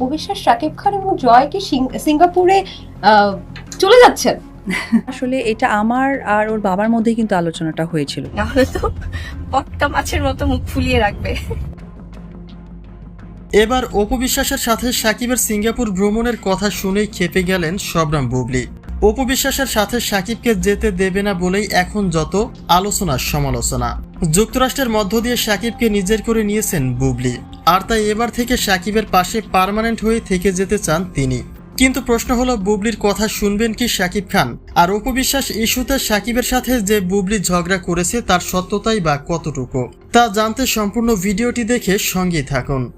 অবিশ্বাস শাকিব খান এবং জয় কি সিঙ্গাপুরে আহ, চলে যাচ্ছেন? আসলে এটা আমার আর ওর বাবার মধ্যে কিন্তু আলোচনাটা হয়েছিল। নাহলে তো পটকা মাছের মতো মুখ ফুলিয়ে রাখবে। এবার অপবিশ্বাসের সাথে সাকিবের সিঙ্গাপুর ভ্রমণের কথা শুনেই খেপে গেলেন শবরাম বুবলি। অপবিশ্বাসের সাথে সাকিবকে যেতে দেবে না বলেই এখন যত আলোচনা সমালোচনা। যুক্তরাষ্ট্রের মধ্য দিয়ে সাকিবকে নিজের করে নিয়েছেন বুবলি। আর তাই এবার থেকে সাকিবের পাশে পারমানেন্ট হয়ে থেকে যেতে চান তিনি। কিন্তু প্রশ্ন হলো, বুবলির কথা শুনবেন কি সাকিব খান? আর উপবিশ্বাস ইস্যুতে সাকিবের সাথে যে বুবলি ঝগড়া করেছে, তার সত্যতাই বা কতটুকু? তা জানতে সম্পূর্ণ ভিডিওটি দেখে সঙ্গেই থাকুন।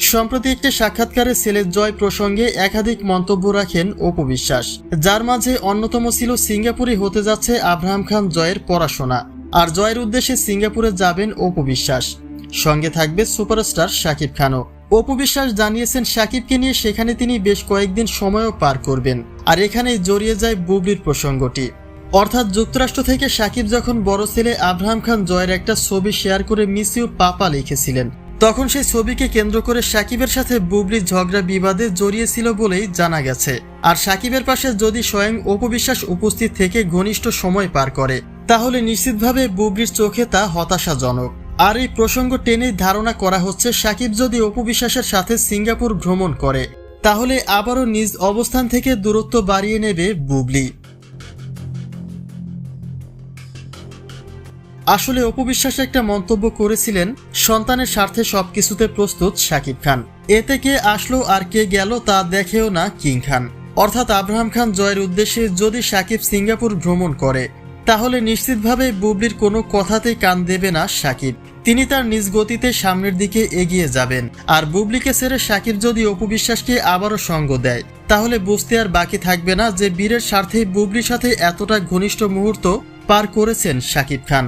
সম্প্রতি একটি সাক্ষাৎকারে ছেলে জয় প্রসঙ্গে একাধিক মন্তব্য রাখেন অপু বিশ্বাস। যার মাঝে অন্যতম ছিল সিঙ্গাপুরে হতে যাচ্ছে আব্রাহাম খান জয়ের পড়াশোনা। আর জয়ের উদ্দেশ্যে সিঙ্গাপুরে যাবেন অপু বিশ্বাস। সঙ্গে থাকবে সুপারস্টার শাকিব খানও। অপু বিশ্বাস জানিয়েছেন, শাকিবকে নিয়ে সেখানে তিনি বেশ কয়েকদিন সময়ও পার করবেন। আর এখানেই জড়িয়ে যায় বুবলির প্রসঙ্গটি। অর্থাৎ যুক্তরাষ্ট্র থেকে সাকিব যখন বড় ছেলে আব্রাহাম খান জয়ের একটা ছবি শেয়ার করে মিস ইউ পাপা লিখেছিলেন। তখন সেই ছবিকে কেন্দ্র করে সাকিবের সাথে বুবলির ঝগড়া বিবাদে জড়িয়েছিল বলেই জানা গেছে। আর সাকিবের পাশে যদি স্বয়ং অপবিশ্বাস উপস্থিত থেকে ঘনিষ্ঠ সময় পার করে, তাহলে নিশ্চিতভাবে বুবলির চোখে তা হতাশাজনক। আর এই প্রসঙ্গ টেনেই ধারণা করা হচ্ছে, সাকিব যদি অপবিশ্বাসের সাথে সিঙ্গাপুর ভ্রমণ করে, তাহলে আবারও নিজ অবস্থান থেকে দূরত্ব বাড়িয়ে নেবে বুবলি। আসলে অপবিশ্বাস একটা মন্তব্য করেছিলেন, সন্তানের স্বার্থে সবকিছুতে প্রস্তুত শাকিব খান। এতে কে আসলো আর কে গেল তা দেখেও না কিং খান। অর্থাৎ আব্রাহাম খান জয়ের উদ্দেশ্যে যদি সাকিব সিঙ্গাপুর ভ্রমণ করে, তাহলে নিশ্চিতভাবে বুবলির কোনো কথাতেই কান দেবে না সাকিব তিনি তার নিজ গতিতে সামনের দিকে এগিয়ে যাবেন, আর বুবলিকে ছেড়ে সাকিব যদি অপবিশ্বাসকে আবারও সঙ্গ দেয়, তাহলে বুঝতে আর বাকি থাকবে না যে বীরের স্বার্থে বুবলির সাথে এতটা ঘনিষ্ঠ মুহূর্ত পার করেছেন সাকিব খান।